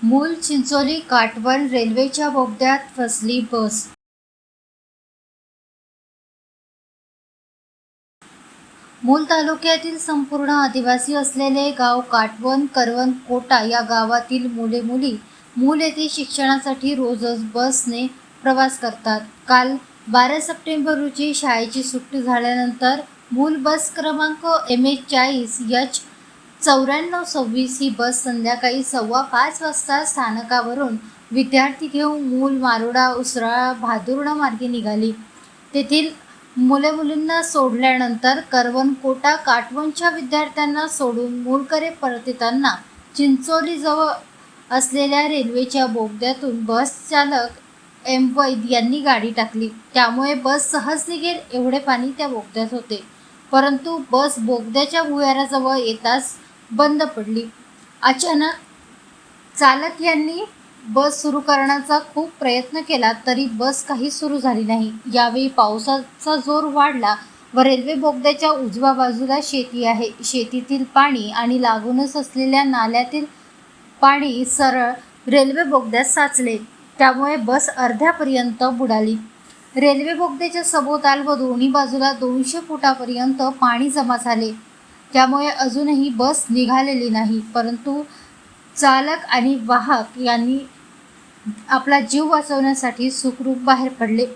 मूल चिंचोली काटवण रेल्वेच्या बोगद्यात फसली बस. मूल तालुक्यातील संपूर्ण आदिवासी असलेले गाव काटवण करवण कोटा या गावातील मुले मुली मूल येथे शिक्षणासाठी रोजच बसने प्रवास करतात. काल बारा सप्टेंबर रोजी शाळेची सुट्टी झाल्यानंतर मूल बस क्रमांक एम एच चाळीस यच चौऱ्याण्णव सव्वीस ही बस संध्याकाळी सव्वा पाच वाजता स्थानकावरून विद्यार्थी घेऊन मूल मारोडा उसराळा भादुर्णा मार्गे निघाली. तेथील मुले मुलींना सोडल्यानंतर करवनकोटा काटवणच्या विद्यार्थ्यांना सोडून मूळकडे परत येताना चिंचोलीजवळ असलेल्या रेल्वेच्या बोगद्यातून बस चालक एम वैद यांनी गाडी टाकली. त्यामुळे बस सहज निघेल एवढे पाणी त्या बोगद्यात होते. परंतु बस बोगद्याच्या भुयाराजवळ येताच बंद पडली. अचानक चालक यांनी बस सुरू करण्याचा खूप प्रयत्न केला तरी बस काही सुरू झाली नाही. यावेळी पावसाचा जोर वाढला व रेल्वे बोगद्याच्या उजव्या बाजूला शेती आहे. शेतीतील पाणी आणि लागूनच असलेल्या नाल्यातील पाणी सरळ रेल्वे बोगद्यात साचले. त्यामुळे बस अर्ध्यापर्यंत बुडाली. रेल्वे बोगद्याच्या सभोवताल व दोन्ही बाजूला दोनशे फुटापर्यंत पाणी जमा झाले. त्यामुळे अजूनही बस निघालेली नाही परंतु चालक आणि वाहक यांनी आपला जीव वाचवण्यासाठी सुखरूप बाहेर पडले.